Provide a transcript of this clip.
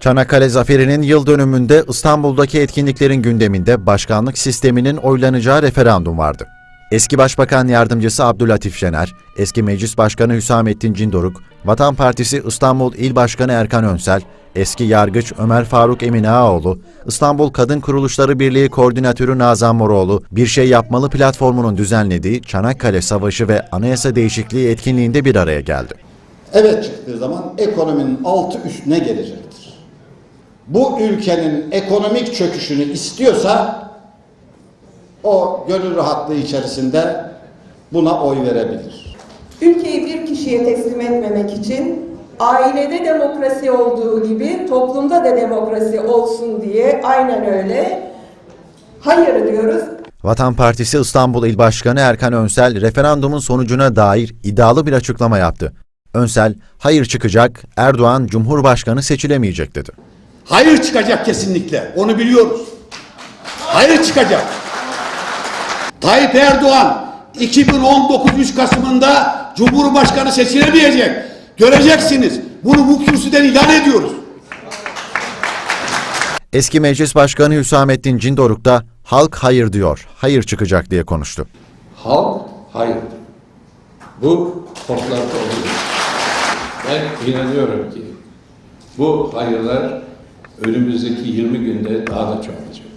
Çanakkale Zaferi'nin yıl dönümünde İstanbul'daki etkinliklerin gündeminde başkanlık sisteminin oylanacağı referandum vardı. Eski Başbakan Yardımcısı Abdülatif Şener, eski Meclis Başkanı Hüsamettin Cindoruk, Vatan Partisi İstanbul İl Başkanı Erkan Önsel, eski yargıç Ömer Faruk Emin Ağaoğlu, İstanbul Kadın Kuruluşları Birliği Koordinatörü Nazan Moroğlu, Bir Şey Yapmalı platformunun düzenlediği Çanakkale Savaşı ve Anayasa Değişikliği etkinliğinde bir araya geldi. Evet çıktığı zaman ekonominin altı üstüne gelecektir. Bu ülkenin ekonomik çöküşünü istiyorsa o gönül rahatlığı içerisinde buna oy verebilir. Ülkeyi bir kişiye teslim etmemek için ailede demokrasi olduğu gibi toplumda da demokrasi olsun diye aynen öyle hayır diyoruz. Vatan Partisi İstanbul İl Başkanı Erkan Önsel referandumun sonucuna dair iddialı bir açıklama yaptı. Önsel, hayır çıkacak, Erdoğan Cumhurbaşkanı seçilemeyecek dedi. Hayır çıkacak kesinlikle. Onu biliyoruz. Hayır çıkacak. Tayyip Erdoğan 2019 3 Kasım'ında Cumhurbaşkanı seçilemeyecek. Göreceksiniz. Bunu bu kürsüden ilan ediyoruz. Eski Meclis Başkanı Hüsamettin Cindoruk da halk hayır diyor, hayır çıkacak diye konuştu. Halk hayır. Bu toplantı oluyor. Ben inanıyorum ki bu hayırlar önümüzdeki 20 günde daha da çoğalacak.